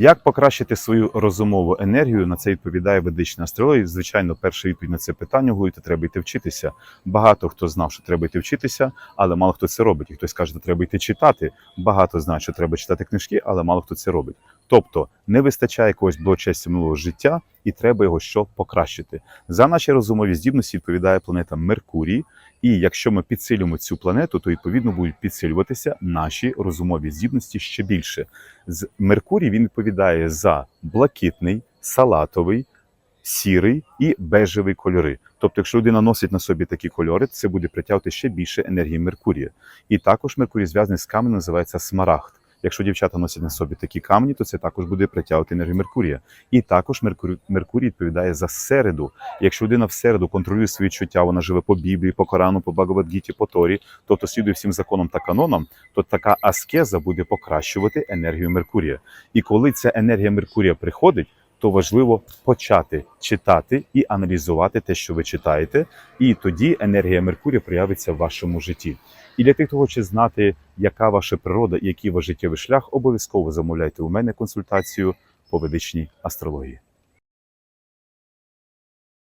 Як покращити свою розумову енергію? На це відповідає ведична астрологія. Звичайно, перша відповідь на це питання говорити, треба йти вчитися. Багато хто знав, що треба йти вчитися, але мало хто це робить. І хтось каже, що треба йти читати. Багато знає, що треба читати книжки, але мало хто це робить. Тобто не вистачає якогось благочестя минулого життя, і треба його що покращити. За наші розумові здібності відповідає планета Меркурій. І якщо ми підсилюємо цю планету, то відповідно будуть підсилюватися наші розумові здібності ще більше. З Меркурій він відповідає за блакитний, салатовий, сірий і бежевий кольори. Тобто, якщо людина носить на собі такі кольори, це буде притягувати ще більше енергії Меркурія. І також Меркурій зв'язаний з каменем, називається смарагд. Якщо дівчата носять на собі такі камні, то це також буде притягувати енергію Меркурія. І також Меркурій, відповідає за середу. Якщо людина в середу контролює свої чуття, вона живе по Біблії, по Корану, по Багавадгіті, по Торі, тобто слідує всім законам та канонам, то така аскеза буде покращувати енергію Меркурія. І коли ця енергія Меркурія приходить, то важливо почати читати і аналізувати те, що ви читаєте, і тоді енергія Меркурія проявиться в вашому житті. І для тих, хто хоче знати, яка ваша природа і який ваш життєвий шлях, обов'язково замовляйте у мене консультацію по ведичній астрології.